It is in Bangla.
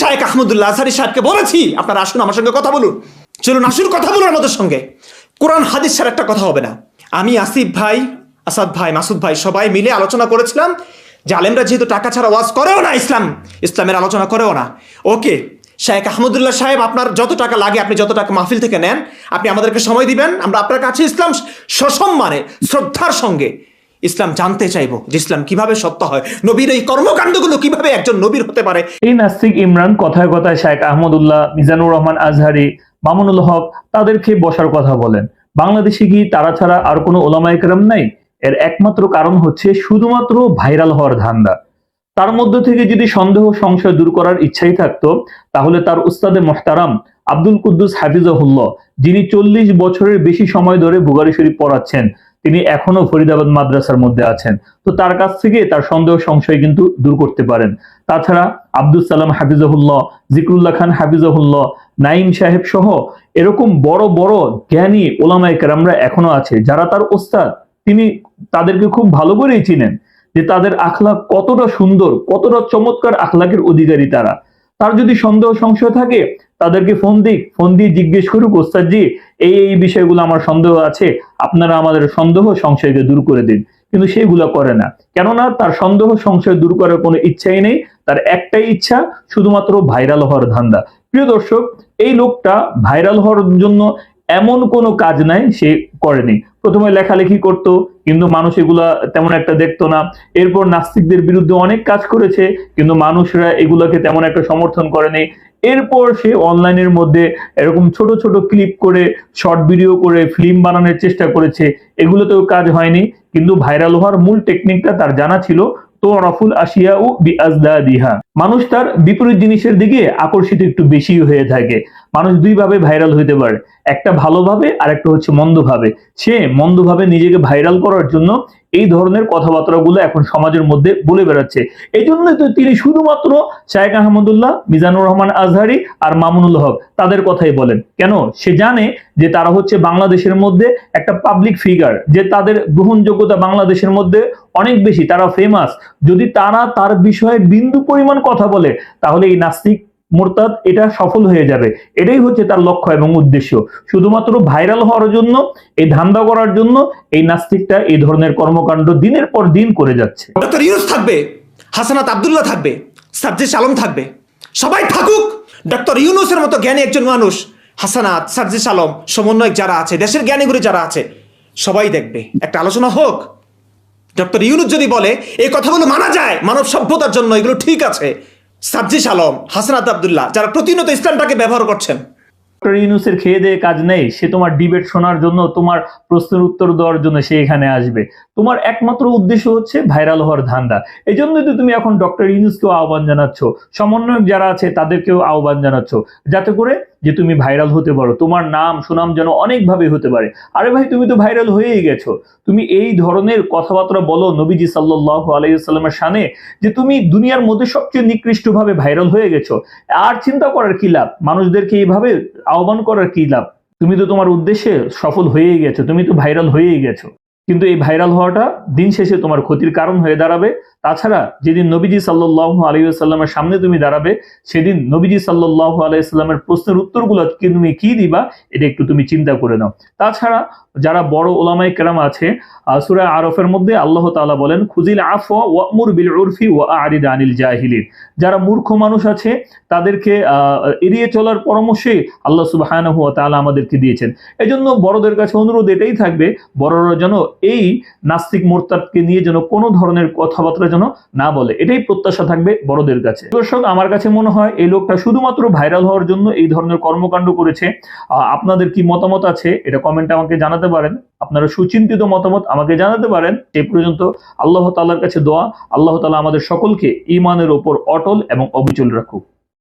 শাহেক আহমদুল্লাহ আজহারি সাহেবকে বলেছি, আপনারা আসুন আমার সঙ্গে কথা বলুন। চলুন, আসুন কথা বলুন আমাদের সঙ্গে। কোরআন, হাদিস ছাড়া একটা কথা হবে না। আমি আসিফ ভাই, আসাদ ভাই, মাসুদ ভাই সবাই মিলে আলোচনা করেছিলাম। যে আলেমরা যেহেতু টাকা ছাড়া ওয়াজ করেও না ইসলাম, ইসলামের আলোচনা করেও না। ওকে শায়েক আহমদুল্লাহ সাহেব, আপনার যত টাকা লাগে, আপনি যত টাকা মাহফিল থেকে নেন, আপনি আমাদেরকে সময় দিবেন। আমরা আপনার কাছে ইসলাম সসম্মানে, শ্রদ্ধার সঙ্গে ইসলাম জানতে চাইব যে ইসলাম কীভাবে সত্য হয়। নবীর এই কর্মকাণ্ডগুলো কীভাবে একজন নবীর হতে পারে? এই নাস্তিক ইমরান, কথায় কথায় শায়েখ আহমদুল্লাহ, মিজানুর রহমান আজহারি, মামুনুল হক, তাদেরকে বসার কথা বলেন। বাংলাদেশে কি তারা ছাড়া আর কোনো ওলামাইকরাম নাই? এর একমাত্র কারণ হচ্ছে শুধুমাত্র ভাইরাল হওয়ার ধান্দা। তার মধ্য থেকে যদি সন্দেহ সংশয় দূর করার ইচ্ছাই থাকতো, তাহলে তার উস্তাদে মোহতারাম আব্দুল কুদ্দুস হাফিজাহুল্লাহ, যিনি চল্লিশ বছরের বেশি সময় ধরে বুগারি শরীফ পড়াচ্ছেন তিনি এখনও ফরিদাবাদ মাদ্রাসার মধ্যে আছেন। তো তার কাছ থেকে তার সন্দেহ সংশয় কিন্তু দূর করতে পারেন। তাছাড়া আব্দুল সালাম হাফিজাহুল্লাহ, জিকরুল্লাহ খান হাফিজাহুল্লাহ নাইম সাহেব সহ এরকম বড় বড় জ্ঞানী ওলামায় কেরামরা এখনও আছে। যারা তার ওস্তাদ, তিনি তাদেরকে খুব ভালো করেই চিনেন যে তাদের আখলাক কতটা সুন্দর, কতটা চমৎকার আখলাকের অধিকারী তারা। তার যদি সন্দেহ সংশয় থাকে তাদেরকে ফোন দিক ফোন দিয়ে জিজ্ঞেস করুক, ওস্তাদজি, এই এই বিষয়গুলো আমার সন্দেহ আছে, আপনারা আমাদের সন্দেহ সংশয়কে দূর করে দিন। কিন্তু সেগুলো করে না। কেননা তার সন্দেহ সংশয় দূর করার কোনো ইচ্ছাই নেই, তার একটাই ইচ্ছা শুধুমাত্র ভাইরাল হওয়ার ধান্দা। প্রিয় দর্শক, এই লোকটা ভাইরাল হওয়ার জন্য এমন কোনো কাজ নাই, সে করেনি। প্রথমে লেখালেখি করতো, কিন্তু মানুষ এগুলা তেমন একটা দেখতো না। এরপর নাস্তিকদের বিরুদ্ধে অনেক কাজ করেছে, কিন্তু মানুষরা এগুলাকে তেমন একটা সমর্থন করেনি। এরপর সে অনলাইনের মধ্যে এরকম ছোট ছোট ক্লিপ করে শর্ট ভিডিও করে ফিল্ম বানানোর চেষ্টা করেছে। এগুলোতেও কাজ হয়নি। কিন্তু ভাইরাল হওয়ার মূল টেকনিকটা তার জানা ছিল তো রফুল আসিয়া ও দিহা মানুষ তার বিপরীত জিনিসের দিকে আকর্ষিত একটু বেশি হয়ে থাকে। মানুষ দুইভাবে ভাইরাল হইতে পারে। একটা ভালোভাবে আর একটা হচ্ছে মন্দভাবে। সে মন্দভাবে নিজেকে ভাইরাল করার জন্য এই ধরনের কথাবার্তাগুলো এখন সমাজের মধ্যে বলে বেড়াচ্ছে। এই জন্যই তো তিনি শুধুমাত্র শায়েক আহমদুল্লাহ, মিজানুর রহমান আজহারি আর মামুনুল হক তাদের কথাই বলেন। কেন? সে জানে যে তারা হচ্ছে বাংলাদেশের মধ্যে একটা পাবলিক ফিগার যে তাদের গ্রহণযোগ্যতা বাংলাদেশের মধ্যে অনেক বেশি, তারা ফেমাস যদি তারা তার বিষয়ে বিন্দু পরিমাণ কথা বলে, তাহলে এই নাস্তিক মোরতাদ, এটা সফল হয়ে যাবে। এটাই হচ্ছে তার লক্ষ্য এবং উদ্দেশ্য। শুধুমাত্র ভাইরাল হওয়ার জন্য, এই ধান্দা করার জন্য, এই নাস্তিকটা এই ধরনের কর্মকাণ্ড দিনের পর দিন করে যাচ্ছে। থাকবে, হাসানাত আব্দুল্লাহ থাকবে সার্জিস আলম থাকবে। সবাই থাকুক, ডক্টর ইউনুসের মতো জ্ঞানী একজন মানুষ, হাসানাত সার্জিস আলম, সমন্বয়ক যারা আছে, দেশের জ্ঞানীগুলি যারা আছে, সবাই দেখবে। একটা আলোচনা হোক। ডক্টর ইউনুস যদি বলে, এই কথাগুলো মানা যায়, মানব সভ্যতার জন্য এগুলো ঠিক আছে সার্জিস আলম হাসনাত আবদুল্লাহ, যারা প্রতিনিয়ত ইসলামটাকে ব্যবহার করছেন। ডক্টর ইউনুসের খেয়ে দেয়ে কাজ নেই, সে তোমার ডিবেট শোনার জন্য, তোমার প্রশ্নের উত্তর দেওয়ার জন্য সে এখানে আসবে। তোমার একমাত্র উদ্দেশ্য হচ্ছে ভাইরাল হওয়ার ধান্দা। এই জন্যই তো তুমি এখন ডক্টর ইউনুসকেও আহ্বান জানাচ্ছ। সমন্বয়ক যারা আছে, তাদেরকেও আহ্বান জানাচ্ছ। যাতে করে যে তুমি ভাইরাল হতে পারো, তোমার নাম সুনাম যেন অনেকভাবে হতে পারে। আরে ভাই, তুমি তো ভাইরাল হয়েই গেছো। তুমি এই ধরনের কথাবার্তা বলো নবীজি সাল্লাহ আলাইসাল্লামের সানে যে তুমি দুনিয়ার মধ্যে সবচেয়ে নিকৃষ্টভাবে ভাইরাল হয়ে গেছো। আর চিন্তা করার কি লাভ? মানুষদেরকে এইভাবে আহ্বান করার কি লাভ? তুমি তো তোমার উদ্দেশ্যে সফল হয়েই গেছো, তুমি তো ভাইরাল হয়েই গেছো। কিন্তু এই ভাইরাল হওয়াটা দিন শেষে তোমার ক্ষতির কারণ হয়ে দাঁড়াবে। তাছাড়া যেদিন নবীজি সাল্লাহ আলাইসাল্লামের সামনে তুমি দাঁড়াবে, সেদিন নবীজি সাল্লাহ আলাইসাল্লামের প্রশ্নের উত্তরগুলো তুমি কি দিবা, এটা একটু তুমি চিন্তা করে নাও। তাছাড়া যারা বড় ওলামাই কেরাম আছে সুরা আরফের মধ্যে আল্লাহ তাআলা বলেন খুজিল আফ ওয়ামুর বিল উরফি ওয়া আরিদ আনিল জাহিলিন। যারা মূর্খ মানুষ আছে, তাদেরকে এড়িয়ে চলার পরামর্শে আল্লাহ সুবহানাহু ওয়া তাআলা আমাদেরকে দিয়েছেন। এজন্য বড়দের কাছে অনুরোধ এটাই থাকবে, বড়রা যেন এই নাস্তিক মোরতাদকে নিয়ে যেন কোনো ধরনের কথাবার্তা যেন না বলে। এটাই প্রত্যাশা থাকবে বড়দের কাছে। দর্শক, আমার কাছে মনে হয় এই লোকটা শুধুমাত্র ভাইরাল হওয়ার জন্য এই ধরনের কর্মকাণ্ড করেছে। আপনাদের কি মতামত আছে? এটা কমেন্টে আমাকে জানাতে পারেন। আপনারা সুচিন্তিত মতামত আমাকে জানাতে পারেন। এই পর্যন্ত আল্লাহ তালার কাছে দোয়া। আল্লাহ তালা আমাদের সকলকে ইমানের ওপর অটল এবং অবিচল রাখুক।